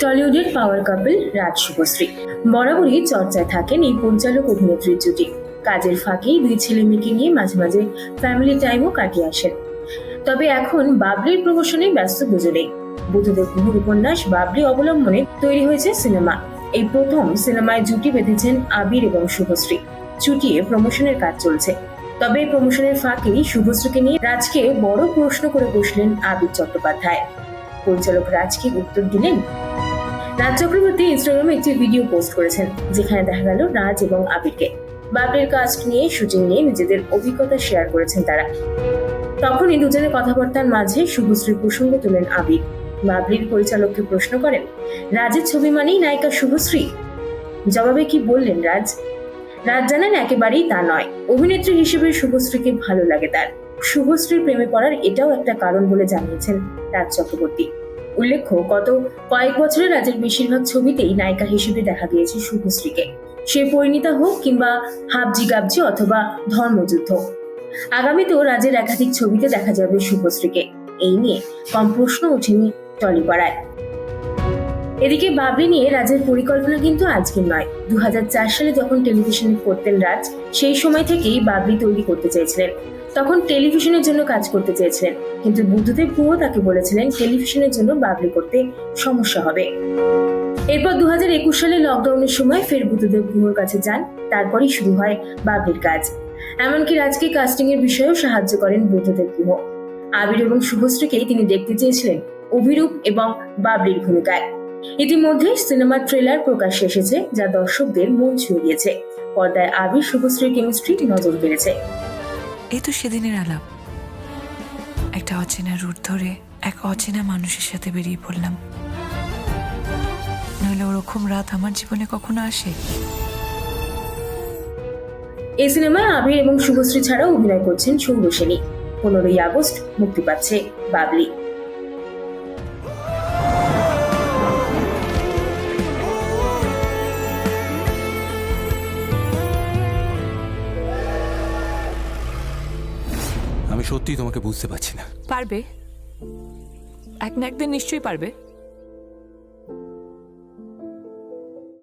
টলিউডের পাওয়ার কাপল রাজ শুভশ্রী। বরাবরই চর্চায় থাকেন এই পরিচালক অভিনেত্রীর জুটি। কাজের ফাঁকেই দুই ছেলে মেয়েকে নিয়ে মাঝে মাঝে ফ্যামিলি টাইমও কাটিয়ে আসেন। তবে এখন বাবলির প্রমোশনে ব্যস্ত দুজনেই বুদ্ধদেব গুহর উপন্যাস বাবলি অবলম্বনে তৈরি হয়েছে সিনেমা। এই প্রথম সিনেমায় জুটি বেঁধেছেন আবির এবং শুভশ্রী। চুটিয়ে প্রমোশনের কাজ চলছে। তবে প্রমোশনের ফাঁকেই শুভশ্রীকে নিয়ে রাজকে বড় প্রশ্ন করে বসলেন আবির চট্টোপাধ্যায়। পরিচালক রাজকে উত্তর দিলেন রাজ চক্রবর্তী ইনস্টাগ্রামে একটি ভিডিও পোস্ট করেছেন, যেখানে দেখা গেল রাজ এবং আবিরকে। বাবলির কাস্ট নিয়ে শুটিং নিয়ে নিজেদের অভিজ্ঞতা শেয়ার করেছেন তারা। তখনই দুজনের কথাবার্তার মাঝে শুভশ্রীর প্রসঙ্গ তোলেন আবির। বাবরির পরিচালককে প্রশ্ন করেন, রাজের ছবি মানেই নায়িকা শুভশ্রী? জবাবে কি বললেন রাজ? রাজ জানান, একেবারেই তা নয়। অভিনেত্রী হিসেবে শুভশ্রীকে ভালো লাগে তার। শুভশ্রীর প্রেমে পড়ার এটাও একটা কারণ বলে জানিয়েছেন রাজ চক্রবর্তী। উল্লেখ্য, গত কয়েক বছরে রাজের বেশিরভাগ ছবিতেই নায়িকা হিসেবে দেখা গিয়েছে শুভশ্রীকে। সে পরিণীতা হোক কিংবা হাবজি গাবজি অথবা ধর্মযুদ্ধ। আগামীতেও রাজের একাধিক ছবিতে দেখা যাবে শুভশ্রীকে। এই নিয়ে কম প্রশ্ন ওঠেনি টলিপাড়ায়। এদিকে বাবলি নিয়ে রাজের পরিকল্পনা কিন্তু আজকে নয়। দু সালে যখন টেলিভিশনে করতেন রাজ, সেই সময় থেকেই বাবলি তৈরি করতে চেয়েছিলেন। তখন টেলিভিশনের জন্য কাজ করতে চেয়েছিলেন। কিন্তু বুদ্ধদেব গুহ তাকে বলেছিলেন, টেলিভিশনের জন্য বাবলি করতে সমস্যা হবে। এরপর দু সালে লকডাউনের সময় ফের বুদ্ধদেব গুহর কাছে যান। তারপরই শুরু হয় বাবলির কাজ। এমনকি রাজকে কাস্টিং এর বিষয়েও সাহায্য করেন বুদ্ধদেব গুহ আবির এবং শুভশ্রীকেই তিনি দেখতে চেয়েছিলেন অভিরূপ এবং বাবলির ভূমিকায়। ইতিমধ্যে সিনেমার ট্রেলার প্রকাশ্যে এসেছে, যা দর্শকদের মন ছুঁয়ে গিয়েছে। পর্দায় আবির, শুভশ্রীর কেমিস্ট্রি নজর কেড়েছে। এই তো সেদিনের আলাপ। একটা অচেনা রুট ধরে এক অচেনা মানুষের সাথে বেরিয়ে পড়লাম। নইলে ওরকম রাত আমার জীবনে কখনো আসে? এই সিনেমায় আবির এবং শুভশ্রী ছাড়াও অভিনয় করছেন সৌর সেনী পনেরোই আগস্ট মুক্তি পাচ্ছে বাবলি। আমি সত্যিই তোমাকে বুঝতে পারছি না। পারবে? এক না একদিন নিশ্চয়ই পারবে।